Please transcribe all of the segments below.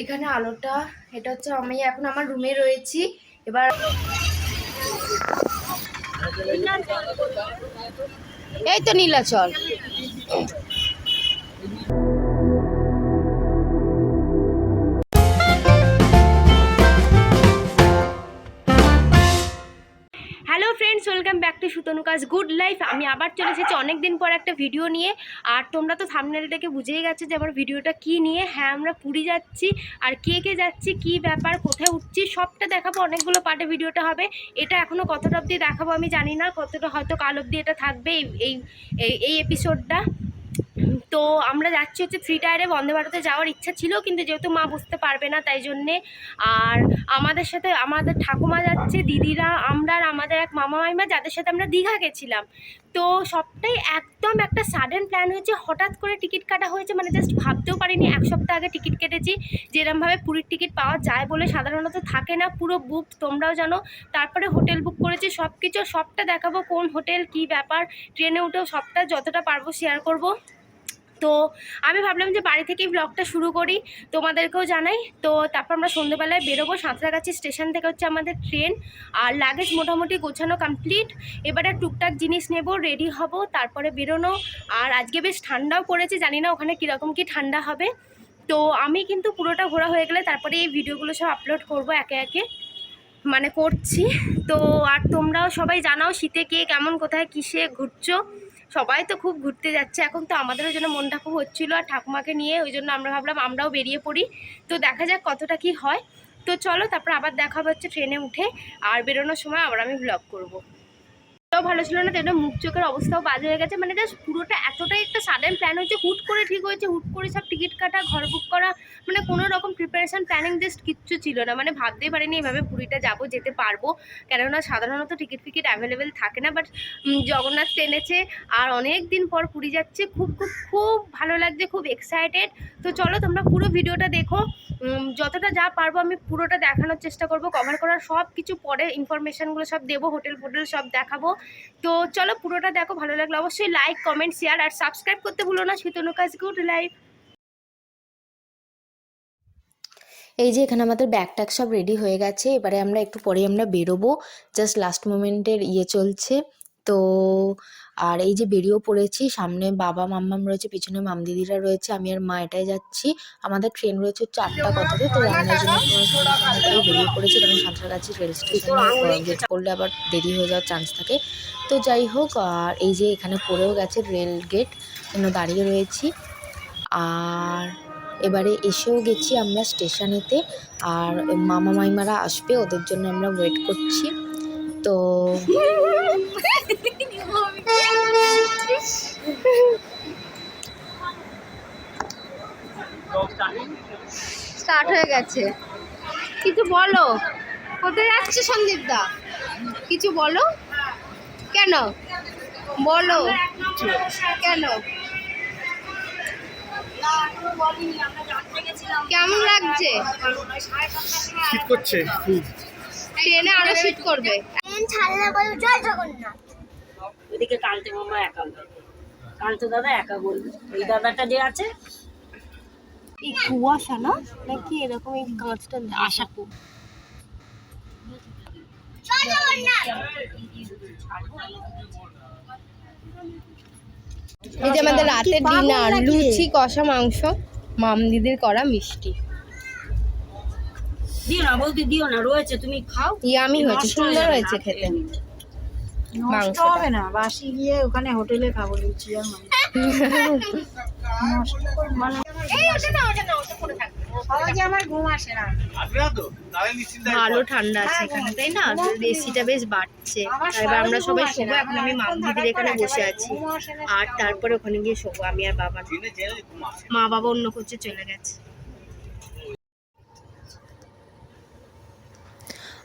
এখানে আলোটা এটা হচ্ছে আমি এখন আমার রুমে রয়েছি। এবার এই তো নীলাচল ওয়েলকাম ব্যাক টু সুতনুকাজ গুড লাইফ। আমি আবার চলে এসেছি অনেক দিন পর একটা ভিডিও নিয়ে। আর তোমরা তো সামনের থেকে বুঝেই গেছো যে আমার ভিডিওটা কি নিয়ে। হ্যাঁ আমরা পুরী যাচ্ছি। আর কে কে যাচ্ছি, কি ব্যাপার, কোথায় উঠছি, সবটা দেখাবো। অনেকগুলো পার্টে ভিডিওটা হবে। এটা এখনও কতটা অবধি দেখাবো আমি জানি না। কতটা হয়তো কাল অবধি এটা থাকবে এই এই এপিসোডটা তো আমরা যাচ্ছি হচ্ছে থ্রি টায়ারে বন্দে ভারতে যাওয়ার ইচ্ছা ছিল, কিন্তু যেহেতু মা বুঝতে পারবে না তাই জন্যে। আর আমাদের সাথে, আমাদের ঠাকুমা যাচ্ছে, দিদিরা, আমরা আর আমাদের এক মামা মাইমা, যাদের সাথে আমরা দীঘা গেছিলাম। তো সবটাই একদম একটা সাডেন প্ল্যান হয়েছে, হঠাৎ করে টিকিট কাটা হয়েছে মানে জাস্ট ভাবতেও পারিনি, এক সপ্তাহ আগে টিকিট কেটেছি। যেরমভাবে পুরীর টিকিট পাওয়া যায় বলে সাধারণত থাকে না, পুরো বুক তোমরাও জানো। তারপরে হোটেল বুক করেছি সব কিছু সবটা দেখাবো কোন হোটেল, কি ব্যাপার, ট্রেনে উঠেও সবটা যতটা পারব শেয়ার করব। তো আমি ভাবলাম যে বাড়ি থেকেই ব্লগটা শুরু করি, তোমাদেরকেও জানাই। তো তারপর আমরা সন্ধ্যেবেলায় বেরোবো, সাঁতরাগাছি স্টেশন থেকে হচ্ছে আমাদের ট্রেন, আর লাগেজ মোটামুটি গোছানো কমপ্লিট এবারে টুকটাক জিনিস নেব রেডি হব, তারপরে বেরোনো। আর আজকে বেশ ঠান্ডাও পড়েছে, জানি না ওখানে কীরকম কি ঠান্ডা হবে। তো আমি কিন্তু পুরোটা ঘোরা হয়ে গেলে তারপরে এই ভিডিওগুলো সব আপলোড করব একে একে মানে করছি। তো আর তোমরাও সবাই জানাও শীতে কে কেমন, কোথায়, কিসে ঘুরছো। সবাই তো খুব ঘুরতে যাচ্ছে। এখন তো আমাদেরও জন্য মনটা খুব হচ্ছিল আর ঠাকুমাকে নিয়ে, ওই জন্য আমরা ভাবলাম আমরাও বেরিয়ে পড়ি। তো দেখা যাক কতটা কি হয়। তো চলো তারপর আবার দেখা হচ্ছে ট্রেনে উঠে। আর বেরোনোর সময় আবার আমি ব্লগ করব। তো ভালো ছিল না, তেমন মুখ চোখের অবস্থাও বাজে হয়ে গেছে। মানে জাস্ট পুরোটা এতটাই একটা সাডেন প্ল্যান হয়েছে, হুট করে ঠিক হয়েছে, হুট করে সব টিকিট কাটা, ঘর বুক করা মানে কোনো রকম প্রিপারেশন প্ল্যানিং জাস্ট কিচ্ছু ছিল না। মানে ভাবতেই পারিনি এভাবে পুরীটা যাব, যেতে পারব। কেননা সাধারণত টিকিট ফিকিট অ্যাভেলেবেল থাকে না বাট জগন্নাথ টেনেছে আর অনেক দিন পর পুরী যাচ্ছে। খুব খুব খুব ভালো লাগছে, খুব এক্সাইটেড তো চলো তোমরা পুরো ভিডিওটা দেখো। যতটা যা পারব আমি পুরোটা দেখানোর চেষ্টা করব। কভার করার সব কিছু পরে ইনফরমেশানগুলো সব দেবো হোটেল ফোটেল সব দেখাবো। তো চলো পুরোটা দেখো, ভালো লাগল অবশ্যই লাইক কমেন্ট শেয়ার আর সাবস্ক্রাইব করতে ভুলো না। শীতনুকাজ গুড লাইফ এই যে এখানে আমাদের ব্যাগ ট্যাগ সব রেডি হয়ে গেছে। এবারে আমরা একটু পরে আমরা বেরোবো। জাস্ট লাস্ট মোমেন্টের ইয়ে চলছে। তো আর এই যে বেরিয়েও পড়েছি সামনে বাবা মাম্মাম রয়েছে পিছনে মাম দিদিরা রয়েছে আমি আর মা এটাই যাচ্ছি। আমাদের ট্রেন রয়েছে চারটা কথাতে তো আমরা জন্য বেরিয়ে পড়েছি কারণ সাঁতরাগাছি রেল স্টেশনে গেট করলে আবার দেরি হয়ে যাওয়ার চান্স থাকে। তো যাই হোক আর এই যে এখানে পড়েও গেছে রেল গেট দাঁড়িয়ে রয়েছি। আর এবারে এসেও গেছি আমরা স্টেশনেতে আর মামা মাইমারা আসবে ওদের জন্য আমরা ওয়েট করছি। তো। স্টার্ট হয়ে গেছে। কিছু বলো। কোথায় যাচ্ছে সন্দীপ দা? কিছু বলো। কেন? বলো। কেন? কেমন লাগছে? শীত করছে। ট্রেনে আরও শীত করবে। ছাড়লে বলো জয় জগন্নাথ। কান্তি মামা একা কান্ত দাদা একা বলবে। এই দাদাটা যে আছে এই কুয়াশা না? নাকি এরকম এই কাঁচটা আশা খুব এই যে আমাদের রাতের ডিনার লুচি কষা মাংস মাম দিদির করা মিষ্টি। দিও না বলতে দিও না রয়েছে তুমি খাও। ইয়ামি হয়েছে সুন্দর হয়েছে খেতে। নষ্ট হবে না বাসি গিয়ে ওখানে হোটেলে খাব লুচি আর ভালো ঠান্ডা আছে এখানে তাই না? এসিটা বেশ বাড়ছে। এবার আমরা সবাই শোবো এখন আমি মাম দিদির এখানে বসে আছি। আর তারপরে ওখানে গিয়ে শোবো আমি আর বাবা। মা বাবা অন্য কোচে চলে গেছে।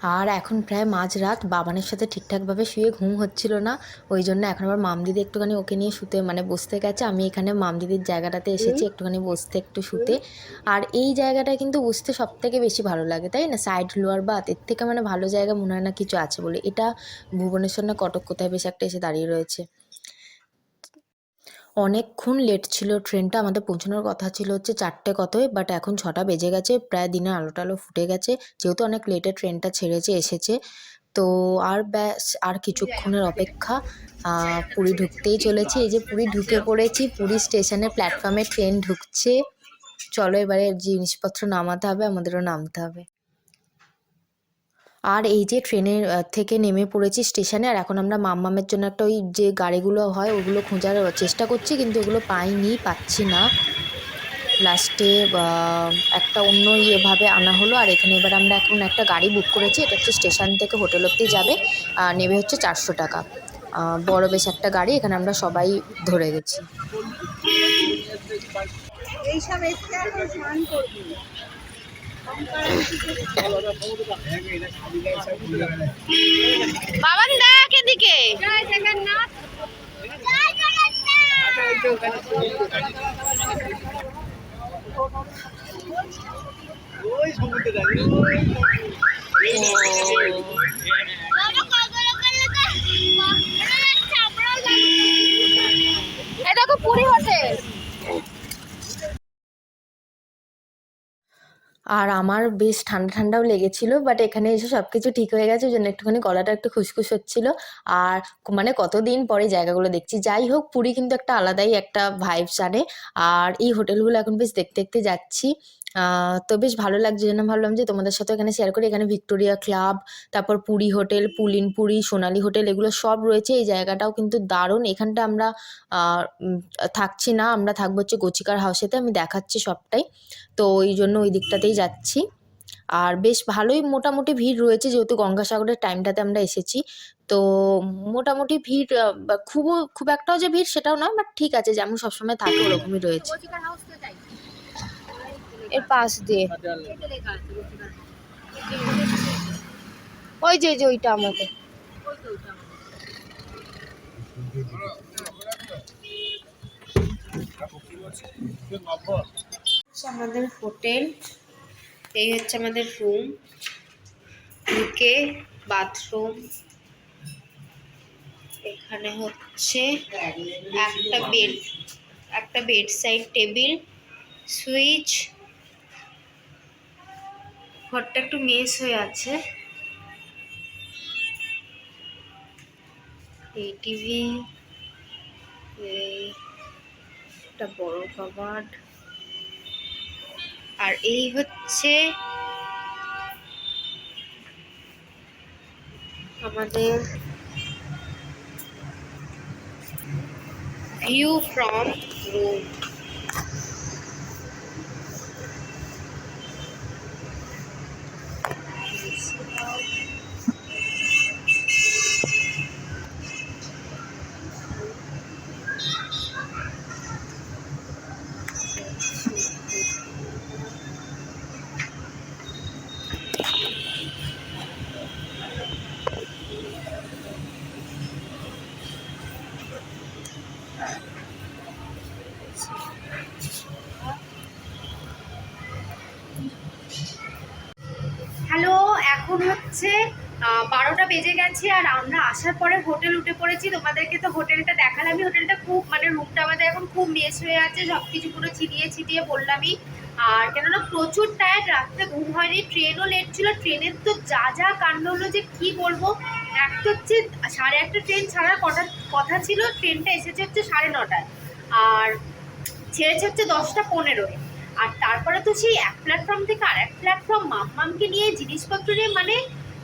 আর এখন প্রায় মাঝরাত, বাবানের সাথে ঠিকঠাকভাবে শুয়ে ঘুম হচ্ছিল না। ওই জন্য এখন আবার মাম দিদি একটুখানি ওকে নিয়ে শুতে মানে বসতে গেছে। আমি এখানে মাম দিদির জায়গাটাতে এসেছি, একটুখানি বসতে, একটু শুতে। আর এই জায়গাটা কিন্তু বসতে সব থেকে বেশি ভালো লাগে, তাই না? সাইড, লোয়ার বাত এর থেকে মানে ভালো জায়গা মনে হয় না কিছু আছে বলে। এটা ভুবনেশ্বর না কটক কোথায় বেশ একটা এসে দাঁড়িয়ে রয়েছে। অনেকক্ষণ লেট ছিল ট্রেনটা আমাদের পৌঁছানোর কথা ছিল হচ্ছে চারটে কতই বাট এখন ছটা বেজে গেছে, প্রায় দিনের আলো টালো ফুটে গেছে। যেহেতু অনেক লেটে ট্রেনটা ছেড়েছে এসেছে, তো আর ব্যাস, আর কিছুক্ষণের অপেক্ষা পুরী ঢুকতেই চলেছে। এই যে পুরী ঢুকে পড়েছি, পুরী স্টেশনে প্ল্যাটফর্মে ট্রেন ঢুকছে। চলো এবারে জিনিসপত্র নামাতে হবে, আমাদেরও নামতে হবে। আর এই যে ট্রেনের থেকে নেমে পড়েছি স্টেশনে, আর এখন আমরা মাম্মামের জন্য একটা ওই যে গাড়িগুলো হয়, ওগুলো খোঁজার চেষ্টা করছি, কিন্তু ওগুলো পাইনি, পাচ্ছি না। লাস্টে একটা অন্য ইয়েভাবে আনা হলো, আর এখানে এবার আমরা এখন একটা গাড়ি বুক করেছি, এটা হচ্ছে স্টেশন থেকে হোটেল অব্দি যাবে নেবে হচ্ছে চারশো টাকা। বড় বেশ একটা গাড়ি, এখানে আমরা সবাই ধরে গেছি। এইসব স্নান বাবান দেখ এদিকে। জয় জগন্নাথ জয় জগন্নাথ ওই সমুদ্রে দাঁড়িয়ে বাবা কগর করলে তো বাবা যাচ্ছে আমরাও যাচ্ছি এই দেখো পুরী হোটেল আর আমার বেশ ঠান্ডা ঠান্ডাও লেগেছিল বাট এখানে এসে সব কিছু ঠিক হয়ে গেছে, ওই জন্য একটুখানি গলাটা একটু খুসখুস হচ্ছিল। আর মানে কতদিন পরে জায়গাগুলো দেখছি। যাই হোক, পুরী কিন্তু একটা আলাদাই একটা ভাইবস আনে। আর এই হোটেলগুলো এখন বেশ দেখতে দেখতে যাচ্ছি। তো বেশ ভালো লাগছে জন্য ভাবলাম যে তোমাদের সাথে এখানে শেয়ার করি। এখানে ভিক্টোরিয়া ক্লাব, তারপর পুরী হোটেল, পুলিন পুরী, সোনালি হোটেল এগুলো সব রয়েছে। এই জায়গাটাও কিন্তু দারুণ। এখানটা আমরা থাকছি না, আমরা থাকব হচ্ছে গোচিকার হাউসেতে আমি দেখাচ্ছি সবটাই। তো ওই জন্য ওই দিকটাতেই যাচ্ছি। আর বেশ ভালোই মোটামুটি ভিড় রয়েছে যেহেতু গঙ্গাসাগরের টাইমটাতে আমরা এসেছি। তো মোটামুটি ভিড় খুব খুব একটাও যে ভিড় সেটাও নয় বাট ঠিক আছে যেমন সবসময় থাকে ওরকমই রয়েছে। এর পাশ দিয়ে। ওই যে যে, ওইটা আমাদের। আমাদের হোটেল। এই হচ্ছে আমাদের রুম। ঢুকে বাথরুম। এখানে হচ্ছে একটা বেড একটা বেড সাইড টেবিল, সুইচ ঘরটা একটু মেস হয়ে আছে। এই টিভি, এই একটা বড় কাবার্ড আর এই হচ্ছে আমাদের ভিউ ফ্রম রুম আসার পরে হোটেল উঠে পড়েছি, তোমাদেরকে তো হোটেলটা দেখালামই হোটেলটা খুব মানে রুমটা আমাদের এখন খুব মেস হয়ে আছে সব কিছু পুরো ছিটিয়ে ছিটিয়ে বললামই। আর কেননা প্রচুর টায়ার্ড রাত্রে ঘুম হয়নি ট্রেনও লেট ছিল ট্রেনের তো যা যা কাণ্ড হলো যে কি বলব? এক তো হচ্ছে সাড়ে একটা ট্রেন ছাড়ার কটা কথা ছিল ট্রেনটা এসেছে হচ্ছে সাড়ে নটায়, আর ছেড়েছে হচ্ছে দশটা পনেরোয়। আর তারপরে তো সেই এক প্ল্যাটফর্ম থেকে আর এক প্ল্যাটফর্ম মাম্মামকে নিয়ে জিনিসপত্র নিয়ে মানে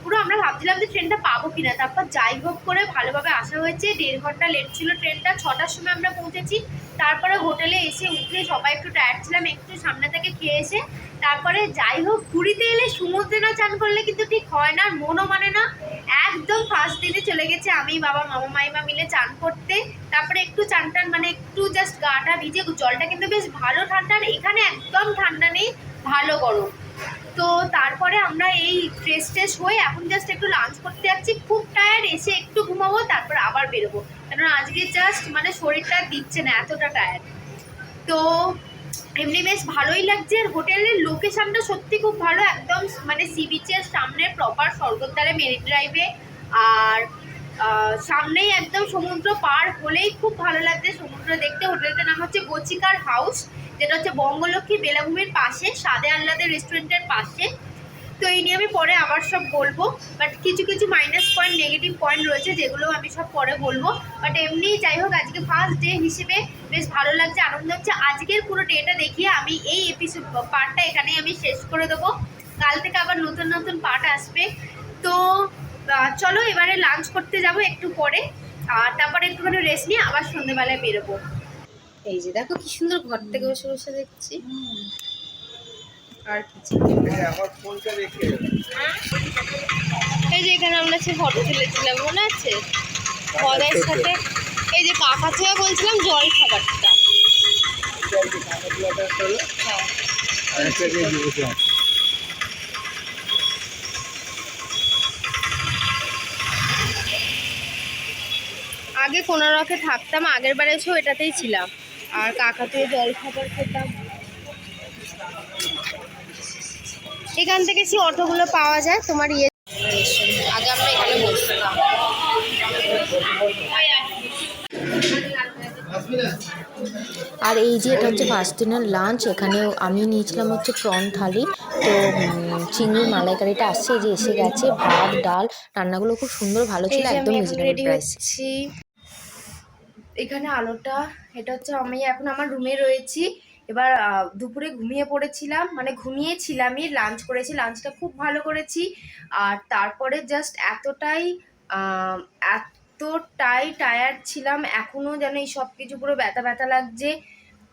পুরো আমরা ভাবছিলাম যে ট্রেনটা পাবো কিনা। তারপর যাই হোক করে ভালোভাবে আসা হয়েছে। দেড় ঘণ্টা লেট ছিল ট্রেনটা ছটার সময় আমরা পৌঁছেছি। তারপরে হোটেলে এসে উঠে সবাই একটু টায়ার্ড ছিলাম, একটু সামনে থেকে খেয়ে এসে। তারপরে যাই হোক, পুরীতে এলে সমুদ্রে না চান করলে কিন্তু ঠিক হয় না মনও মানে না। একদম ফার্স্ট দিনে চলে গেছে আমি, বাবা, মামা, মাইমা মিলে চান করতে। তারপরে একটু চান টান মানে একটু জাস্ট গাটা ভিজে, জলটা কিন্তু বেশ ভালো ঠান্ডা, আর এখানে একদম ঠান্ডা নেই, ভালো গরম। তো তারপরে আমরা এই ফ্রেশ ট্রেশ হয়ে এখন জাস্ট একটু লাঞ্চ করতে যাচ্ছি। খুব টায়ার্ড এসে একটু ঘুমাবো, তারপর আবার বেরোবো। কারণ আজকে জাস্ট মানে শরীরটা দিচ্ছে না, এতটা টায়ার্ড তো এমনি বেশ ভালোই লাগছে। আর হোটেলের লোকেশনটা সত্যি খুব ভালো, একদম মানে সি বিচের সামনে প্রপার স্বর্গদ্বারে, মেরিন ড্রাইভে। আর সামনেই একদম সমুদ্র পার হলেই খুব ভালো লাগছে। সমুদ্র দেখতে, হোটেলটার নাম হচ্ছে গোচিকার হাউস যেটা হচ্ছে বঙ্গলক্ষ্মী বেলাভূমির পাশে, সাদে আহ্লাদের রেস্টুরেন্টের পাশে। তো এই নিয়ে আমি পরে আবার সব বলব বাট কিছু কিছু মাইনাস পয়েন্ট নেগেটিভ পয়েন্ট রয়েছে যেগুলো আমি সব পরে বলব। বাট এমনি যাই হোক, আজকে ফার্স্ট ডে হিসেবে বেশ ভালো লাগছে, আনন্দ হচ্ছে। আজকের পুরো ডেটা দেখিয়ে আমি এই এপিসোড পার্টটা এখানেই আমি শেষ করে দেবো। কাল থেকে আবার নতুন নতুন পার্ট আসবে। তো চলো এবারে লাঞ্চ করতে যাব একটু পরে। আর তারপরে একটুখানি রেস্ট নিয়ে আবার সন্ধ্যেবেলায় বেরোবো। এই যে দেখো কি সুন্দর ঘর থেকে বসে বসে দেখছি। আর কিছু এই যে এখানে আমরা সে ফটো তুলেছিলাম মনে আছে? বদের সাথে এই যে কাকা থেকে বলছিলাম জল খাবারটা। হ্যাঁ। আগে কোনো রকে থাকতাম আগের বারে এসেও এটাতেই ছিলাম। আর কাকা থেকে জল খাবার খেতাম। এখান থেকে সে অটোগুলো পাওয়া যায় তোমার ইয়ে। আগে আমরা এখানে বসতাম আর এই যে এটা হচ্ছে ফার্স্ট দিনের লাঞ্চ এখানে আমি নিয়েছিলাম হচ্ছে প্রন থালি। তো চিংড়ির মালাইকারিটা আসছে যে এসে গেছে ভাত ডাল রান্নাগুলো খুব সুন্দর ভালো ছিল একদম আমি রিজনেবল প্রাইস এখানে আলোটা এটা হচ্ছে আমি এখন আমার রুমে রয়েছি। এবার দুপুরে ঘুমিয়ে পড়েছিলাম। মানে ঘুমিয়েছিলামই লাঞ্চ করেছি। লাঞ্চটা খুব ভালো করেছি। আর তারপরে জাস্ট এতটাই এতটাই টায়ার্ড ছিলাম। এখনও যেন এই সব কিছু পুরো ব্যথা ব্যথা লাগছে।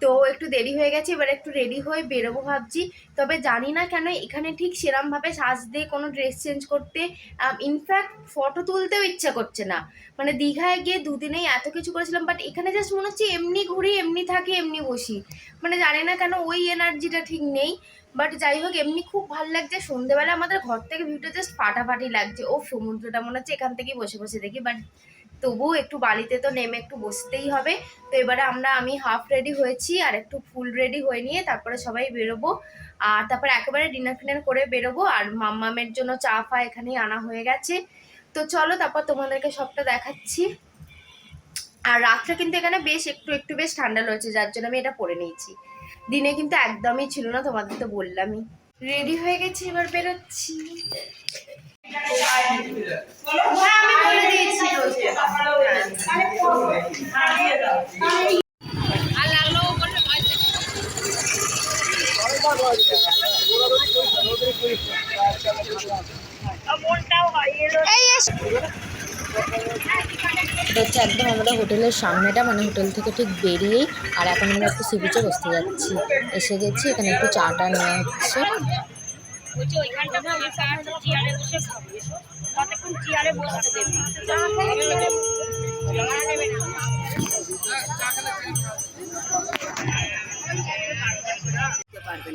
তো একটু দেরি হয়ে গেছে, এবার একটু রেডি হয়ে বেরোবো ভাবছি। তবে জানি না কেন এখানে ঠিক সেরমভাবে সাজ দিয়ে কোনো ড্রেস চেঞ্জ করতে ইনফ্যাক্ট ফটো তুলতেও ইচ্ছা করছে না। মানে দীঘায় গিয়ে দুদিনেই এত কিছু করেছিলাম বাট এখানে জাস্ট মনে হচ্ছে এমনি ঘুরি, এমনি থাকি, এমনি বসি। মানে জানি না কেন ওই এনার্জিটা ঠিক নেই। বাট যাই হোক, এমনি খুব ভালো লাগছে। সন্ধেবেলা আমাদের ঘর থেকে ভিউটা জাস্ট ফাটাফাটি লাগছে। ও সমুদ্রটা মনে হচ্ছে এখান থেকেই বসে বসে দেখি বাট তবুও একটু বালিতে তো নেমে একটু বসতেই হবে। তো এবারে আমরা, আমি হাফ রেডি হয়েছি আর একটু ফুল রেডি হয়ে নিয়ে তারপরে সবাই বেরোবো। আর তারপরে একেবারে ডিনার ফিনার করে বেরোবো আর মাম্মামের জন্য চা ফা এখানেই আনা হয়ে গেছে। তো চলো তারপর তোমাদেরকে সবটা দেখাচ্ছি। আর রাতটা কিন্তু এখানে বেশ একটু একটু বেশ ঠান্ডা রয়েছে, যার জন্য আমি এটা পরে নিয়েছি। দিনে কিন্তু একদমই ছিল না, তোমাদের তো বললামই। রেডি হয়ে গেছি, এবার বেরোচ্ছি হ্যাঁ আমি বলে দিয়েছি রোজে আর লাগল বলল এই এসে এটা হচ্ছে একদম আমাদের হোটেলের সামনেটা মানে হোটেল থেকে ঠিক বেরিয়েই, আর এখন আমরা একটু সি বিচে বসতে যাচ্ছি। এসে গেছি, এখানে একটু চাটা নেওয়া হচ্ছে।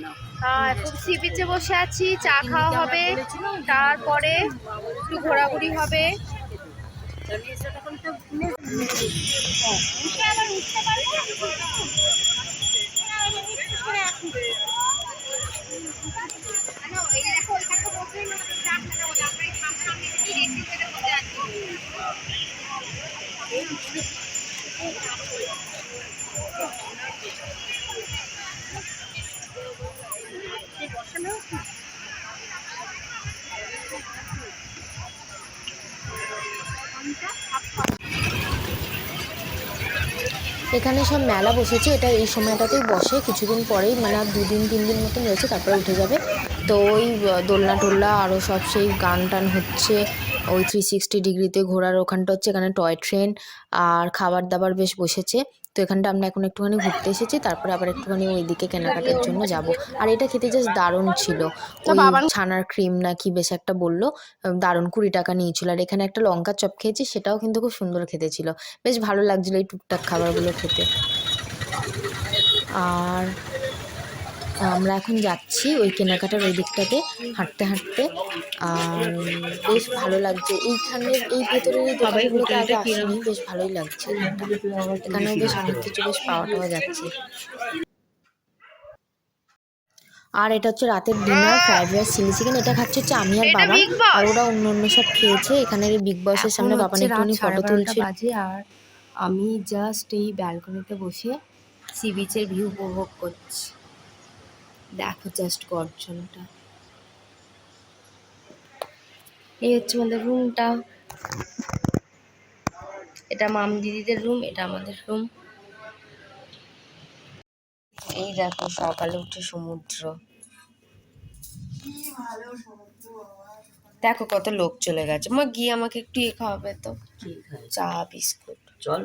না হ্যাঁ সি বিচে বসে আছি, চা খাওয়া হবে, তারপরে একটু ঘোরাঘুরি হবে। হ্যাঁ, আবার উঠতে পারব এখানে সব মেলা বসেছে, এটা এই সময়টাতেই বসে। কিছুদিন পরেই মানে দুদিন, তিন দিন মতন রয়েছে, তারপরে উঠে যাবে। তো ওই দোলনা টোলনা আরও সব সেই গান টান হচ্ছে। ওই থ্রি সিক্সটি ডিগ্রিতে ঘোরার ওখানটা হচ্ছে এখানে টয় ট্রেন আর খাবার দাবার বেশ বসেছে। তো এখানটা আমরা এখন একটুখানি ঘুরতে এসেছি তারপরে আবার একটুখানি ওইদিকে কেনাকাটার জন্য যাব। আর এটা খেতে জাস্ট দারুণ ছিল। ছানার ক্রিম না কি বেশ একটা বলল দারুণ কুড়ি টাকা নিয়েছিল। আর এখানে একটা লঙ্কার চপ খেয়েছি সেটাও কিন্তু খুব সুন্দর খেতে ছিল। বেশ ভালো লাগছিল এই টুকটাক খাবারগুলো খেতে। আর আমরা এখন যাচ্ছি ওই কেনাকাটার ওই দিকটাতে হাঁটতে হাঁটতে। আর বেশ ভালো লাগছে। এইখানের এই ভেতরের এই দোকানগুলোতে আগে আসেনি বেশ ভালোই লাগছে এখানেও বেশ অনেক কিছু বেশ পাওয়া টাওয়া যাচ্ছে। আর এটা হচ্ছে রাতের dinner fried rice chilli chicken. এটা খাচ্ছে হচ্ছে আমি আর বাবা। আর ওরা অন্য অন্য সব খেয়েছে। এখানে বিগ বসের সামনে বাবা একটুখানি ফটো তুলছে। আর আমি জাস্ট এই ব্যালকনিতে বসে সি বিচের ভিউ উপভোগ করছি। দেখো জাস্ট গর্জনটা। এই হচ্ছে আমাদের রুমটা এটা মাম দিদিদের রুম এটা আমাদের রুম এই দেখো সকালে উঠে সমুদ্র। দেখো কত লোক চলে গেছে। মা গিয়ে আমাকে একটু ইয়ে খাওয়াবে তো। চা বিস্কুট। চল।